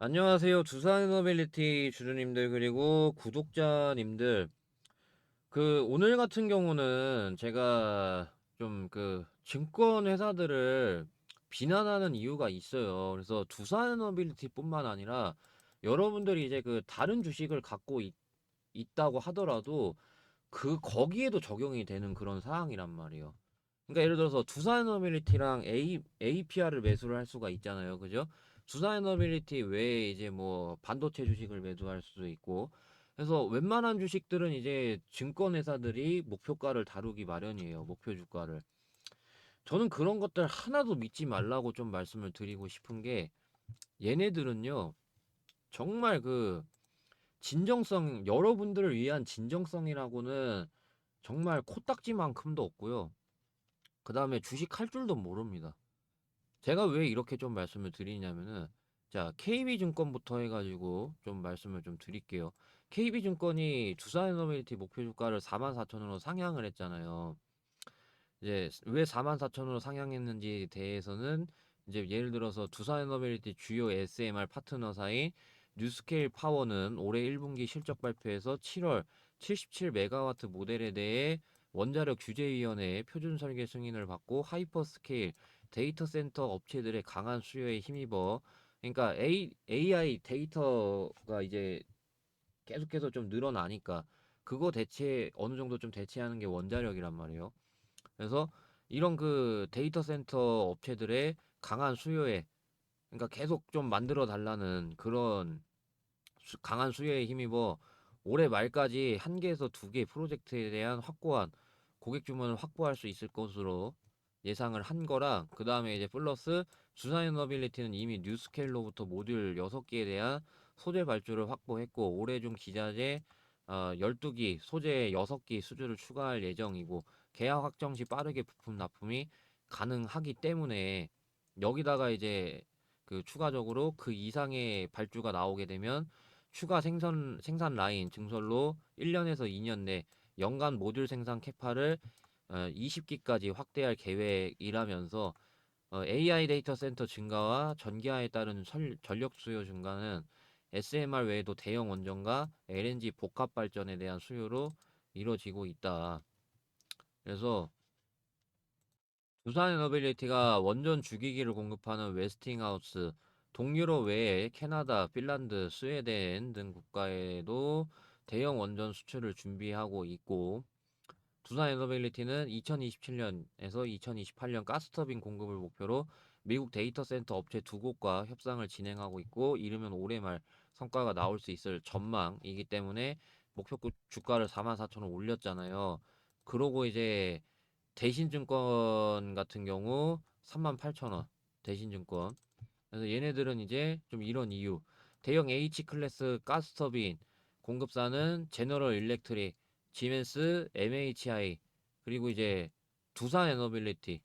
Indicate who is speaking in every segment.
Speaker 1: 안녕하세요. 두산 노빌리티 주주님들 그리고 구독자님들. 그 오늘 같은 경우는 제가 좀 그 증권 회사들을 비난하는 이유가 있어요. 그래서 두산 노빌리티뿐만 아니라 여러분들이 이제 그 다른 주식을 갖고 있, 있다고 하더라도 그 거기에도 적용이 되는 그런 사항이란 말이에요. 그러니까 예를 들어서 두산에너빌리티랑 A, APR을 매수를 할 수가 있잖아요. 그죠? 두산에너빌리티 외에 이제 뭐 반도체 주식을 매수할 수도 있고 그래서 웬만한 주식들은 이제 증권회사들이 목표가를 다루기 마련이에요. 목표 주가를. 저는 그런 것들 하나도 믿지 말라고 좀 말씀을 드리고 싶은 게 얘네들은요. 정말 그 진정성 여러분들을 위한 진정성이라고는 정말 코딱지만큼도 없고요. 그 다음에 주식 할 줄도 모릅니다. 제가 왜 이렇게 좀 말씀을 드리냐면은, 자, KB증권부터 해가지고 좀 말씀을 좀 드릴게요. KB증권이 두산 에너빌리티 목표 주가를 44,000원으로 상향을 했잖아요. 이제 왜 44,000원으로 상향했는지에 대해서는 이제 예를 들어서 두산 에너빌리티 주요 SMR 파트너사인 뉴스케일 파워는 올해 1분기 실적 발표에서 7월 77메가와트 모델에 대해 원자력 규제위원회의 표준 설계 승인을 받고 하이퍼스케일 데이터 센터 업체들의 강한 수요에 힘입어 그러니까 A, AI 데이터가 이제 계속해서 좀 늘어나니까 그거 대체 어느 정도 좀 대체하는 게 원자력이란 말이에요. 그래서 이런 그 데이터 센터 업체들의 강한 수요에 그러니까 계속 좀 만들어 달라는 그런 수- 강한 수요에 힘입어 올해 말까지 한 개에서 두 개 프로젝트에 대한 확고한 고객 주문을 확보할 수 있을 것으로 예상을 한 거랑 그 다음에 이제 플러스 주사이너빌리티는 이미 뉴스케일로부터 모듈 6개에 대한 소재 발주를 확보했고 올해 중 기자재 어, 12기, 소재 6기 수주를 추가할 예정이고 계약 확정 시 빠르게 부품 납품이 가능하기 때문에 여기다가 이제 그 추가적으로 그 이상의 발주가 나오게 되면 추가 생산 생산 라인 증설로 1년에서 2년 내 연간 모듈 생산 캐파를 어, 20기까지 확대할 계획이라면서 어, AI 데이터 센터 증가와 전기화에 따른 설, 전력 수요 증가는 SMR 외에도 대형 원전과 LNG 복합 발전에 대한 수요로 이루어지고 있다. 그래서 두산 에너빌리티가 원전 주기기를 공급하는 웨스팅하우스, 동유럽 외에 캐나다, 핀란드, 스웨덴 등 국가에도 대형 원전 수출을 준비하고 있고 두산 에너빌리티는 2027년에서 2028년 가스터빈 공급을 목표로 미국 데이터 센터 업체 두 곳과 협상을 진행하고 있고 이르면 올해 말 성과가 나올 수 있을 전망이기 때문에 목표 주가를 44,000원 올렸잖아요. 그러고 이제 대신증권 같은 경우 38,000원 대신증권 그래서 얘네들은 이제 좀 이런 이유 대형 H 클래스 가스터빈 공급사는 제너럴 일렉트릭 지멘스, MHI 그리고 이제 두산 에너빌리티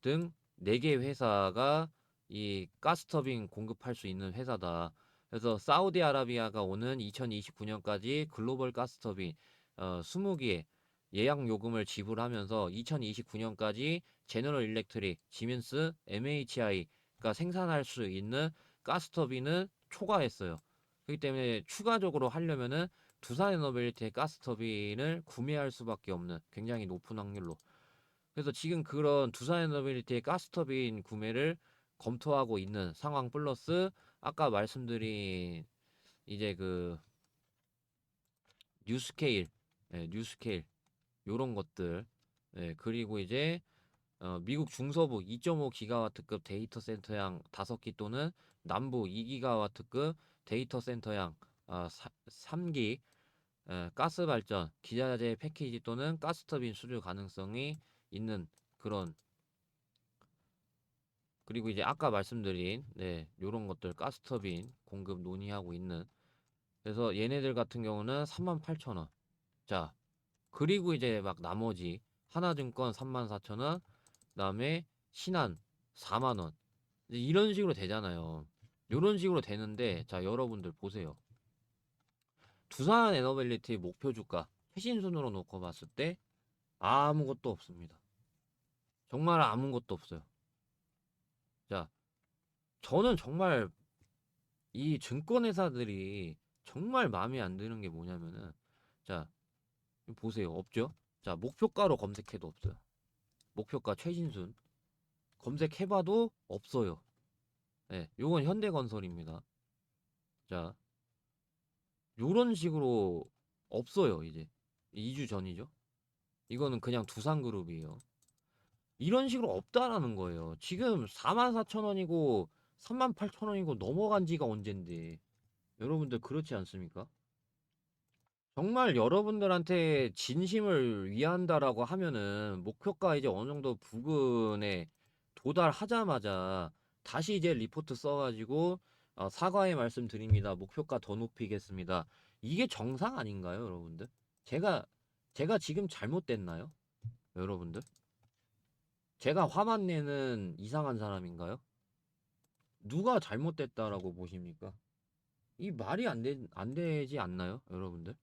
Speaker 1: 등 4개 회사가 이 가스터빈 공급할 수 있는 회사다. 그래서 사우디아라비아가 오는 2029년까지 글로벌 가스터빈 어, 20개의 예약 요금을 지불하면서 2029년까지 제너럴 일렉트릭, 지멘스, MHI가 생산할 수 있는 가스 터빈은 초과했어요. 그렇기 때문에 추가적으로 하려면은 두산 에너빌리티의 가스 터빈을 구매할 수밖에 없는 굉장히 높은 확률로. 그래서 지금 그런 두산 에너빌리티의 가스 터빈 구매를 검토하고 있는 상황 플러스 아까 말씀드린 이제 그 뉴스케일, 예, 뉴스케일 요런 것들, 예, 그리고 이제 어, 미국 중서부 2.5 기가와트급 데이터 센터양 5기 또는 남부 2 기가와트급 데이터 센터양 아, 3기 에, 가스 발전, 기자재 패키지 또는 가스 터빈 수주 가능성이 있는 그런 그리고 이제 아까 말씀드린 네, 요런 것들 가스 터빈 공급 논의하고 있는 그래서 얘네들 같은 경우는 38,000원. 자, 그리고 이제 막 나머지 하나증권 34,000원, 그다음에 신한 4만 원. 이런 식으로 되잖아요. 이런 식으로 되는데 자, 여러분들 보세요. 두산 에너빌리티 목표 주가 최신 순으로 놓고 봤을 때 아무것도 없습니다. 정말 아무것도 없어요. 자, 저는 정말 이 증권회사들이 정말 마음에 안 드는 게 뭐냐면은 자 보세요 없죠? 자 목표가로 검색해도 없어요. 목표가 최신순 검색해봐도 없어요. 예, 요건 현대건설입니다. 자, 요런 식으로 없어요, 이제. 2주 전이죠. 이거는 그냥 두산그룹이에요. 이런 식으로 없다라는 거예요. 지금 44,000원이고 38,000원이고 넘어간 지가 언젠데. 여러분들 그렇지 않습니까? 정말 여러분들한테 진심을 위한다라고 하면은 목표가 이제 어느 정도 부근에 도달하자마자 다시 이제 리포트 써가지고 어, 사과의 말씀 드립니다. 목표가 더 높이겠습니다. 이게 정상 아닌가요, 여러분들? 제가 제가 지금 잘못됐나요, 여러분들? 제가 화만 내는 이상한 사람인가요? 누가 잘못됐다라고 보십니까? 이 말이 안 되, 안 되지 않나요, 여러분들?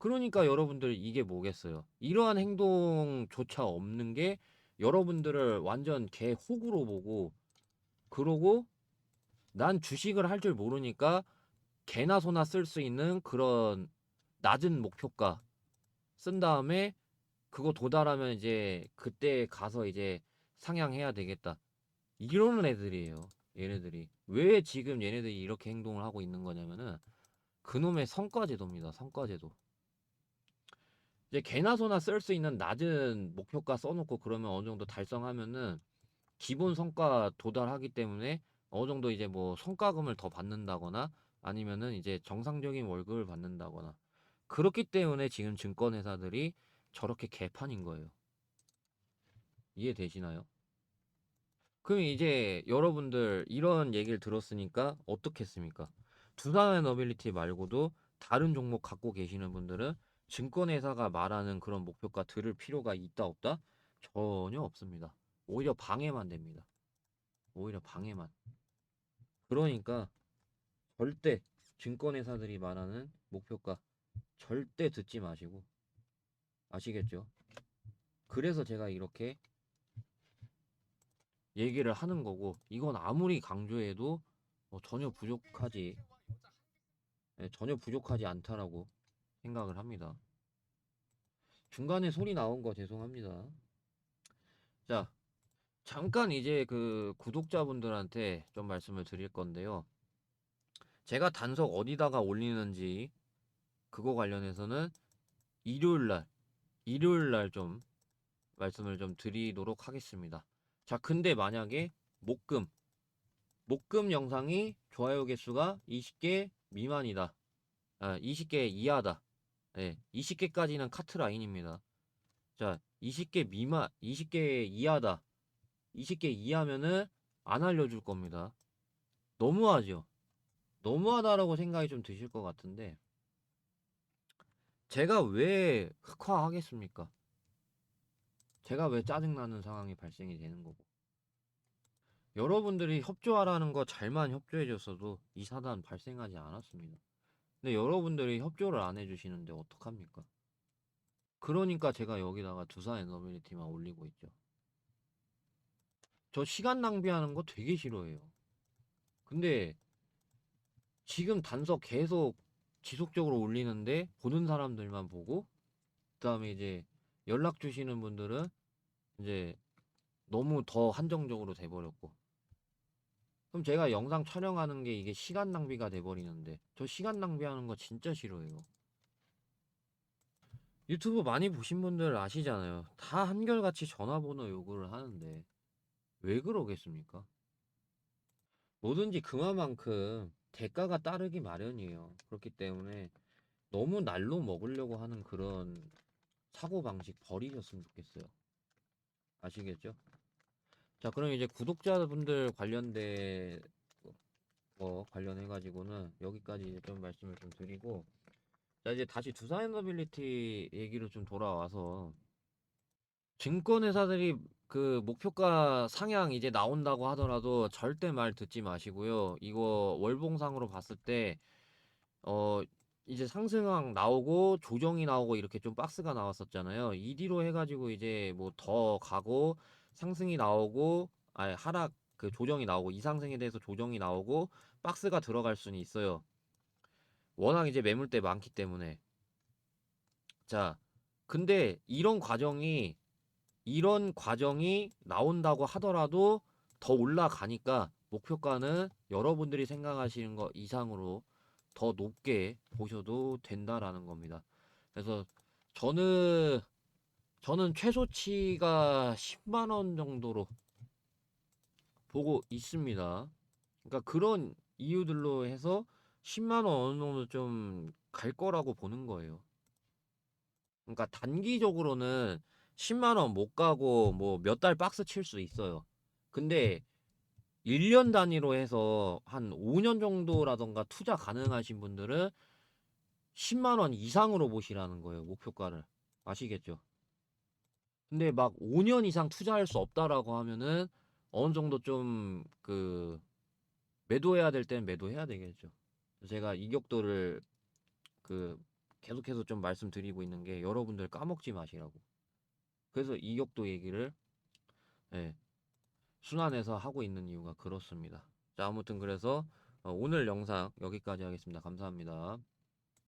Speaker 1: 그러니까 여러분들 이게 뭐겠어요? 이러한 행동조차 없는 게 여러분들을 완전 개 호구로 보고 그러고 난 주식을 할 줄 모르니까 개나 소나 쓸 수 있는 그런 낮은 목표가 쓴 다음에 그거 도달하면 이제 그때 가서 이제 상향해야 되겠다. 이러는 애들이에요. 얘네들이. 왜 지금 얘네들이 이렇게 행동을 하고 있는 거냐면은 그놈의 성과제도입니다. 성과제도. 이제 개나 소나 쓸 수 있는 낮은 목표가 써놓고 그러면 어느 정도 달성하면은 기본 성과 도달하기 때문에 어느 정도 이제 뭐 성과금을 더 받는다거나 아니면은 이제 정상적인 월급을 받는다거나 그렇기 때문에 지금 증권회사들이 저렇게 개판인 거예요. 이해되시나요? 그럼 이제 여러분들 이런 얘기를 들었으니까 어떻겠습니까? 두산의 너빌리티 말고도 다른 종목 갖고 계시는 분들은 증권회사가 말하는 그런 목표가 들을 필요가 있다 없다? 전혀 없습니다. 오히려 방해만 됩니다. 오히려 방해만. 그러니까 절대 증권회사들이 말하는 목표가 절대 듣지 마시고 아시겠죠? 그래서 제가 이렇게 얘기를 하는 거고 이건 아무리 강조해도 어, 전혀 부족하지 예, 전혀 부족하지 않다라고 생각을 합니다. 중간에 소리 나온 거 죄송합니다. 자, 잠깐 이제 그 구독자분들한테 좀 말씀을 드릴 건데요. 제가 단속 어디다가 올리는지 그거 관련해서는 일요일 날, 일요일 날 좀 말씀을 좀 드리도록 하겠습니다. 자, 근데 만약에 목금, 목금 영상이 좋아요 개수가 20개 미만이다. 아, 20개 이하다. 네, 20개까지는 카트 라인입니다. 자, 20개 미만, 20개 이하다. 20개 이하면은 안 알려줄 겁니다. 너무하죠? 너무하다라고 생각이 좀 드실 것 같은데, 제가 왜 흑화하겠습니까? 제가 왜 짜증나는 상황이 발생이 되는 거고. 여러분들이 협조하라는 거 잘만 협조해줬어도 이 사단 발생하지 않았습니다. 근데 여러분들이 협조를 안 해주시는데 어떡합니까? 그러니까 제가 여기다가 두산 에너빌리티만 올리고 있죠. 저 시간 낭비하는 거 되게 싫어해요. 근데 지금 단서 계속 지속적으로 올리는데 보는 사람들만 보고 그다음에 이제 연락 주시는 분들은 이제 너무 더 한정적으로 돼 버렸고 그럼 제가 영상 촬영하는 게 이게 시간 낭비가 돼버리는데 저 시간 낭비하는 거 진짜 싫어해요. 유튜브 많이 보신 분들 아시잖아요. 다 한결같이 전화번호 요구를 하는데 왜 그러겠습니까? 뭐든지 그만큼 대가가 따르기 마련이에요. 그렇기 때문에 너무 날로 먹으려고 하는 그런 사고방식 버리셨으면 좋겠어요. 아시겠죠? 자, 그럼 이제 구독자분들 관련된 거 관련해 가지고는 여기까지 이제 좀 말씀을 좀 드리고 자, 이제 다시 두산에너빌리티 얘기로 좀 돌아와서 증권회사들이 그 목표가 상향 이제 나온다고 하더라도 절대 말 듣지 마시고요. 이거 월봉상으로 봤을 때 어 이제 상승항 나오고 조정이 나오고 이렇게 좀 박스가 나왔었잖아요. 이 뒤로 해가지고 이제 뭐 더 가고 상승이 나오고 아니 하락 그 조정이 나오고 이상승에 대해서 조정이 나오고 박스가 들어갈 수는 있어요. 워낙 이제 매물대 많기 때문에. 자, 근데 이런 과정이 이런 과정이 나온다고 하더라도 더 올라가니까 목표가는 여러분들이 생각하시는 거 이상으로 더 높게 보셔도 된다라는 겁니다. 그래서 저는 저는 최소치가 10만 원 정도로 보고 있습니다. 그러니까 그런 이유들로 해서 10만 원 어느 정도 좀 갈 거라고 보는 거예요. 그러니까 단기적으로는 10만 원 못 가고 뭐 몇 달 박스 칠 수 있어요. 근데 1년 단위로 해서 한 5년 정도라던가 투자 가능하신 분들은 10만 원 이상으로 보시라는 거예요. 목표가를. 아시겠죠? 근데 막 5년 이상 투자할 수 없다라고 하면은 어느 정도 좀 그 매도해야 될 때는 매도해야 되겠죠. 제가 이격도를 그 계속해서 좀 말씀드리고 있는 게 여러분들 까먹지 마시라고. 그래서 이격도 얘기를 예, 순환해서 하고 있는 이유가 그렇습니다. 자, 아무튼 그래서 어, 오늘 영상 여기까지 하겠습니다. 감사합니다.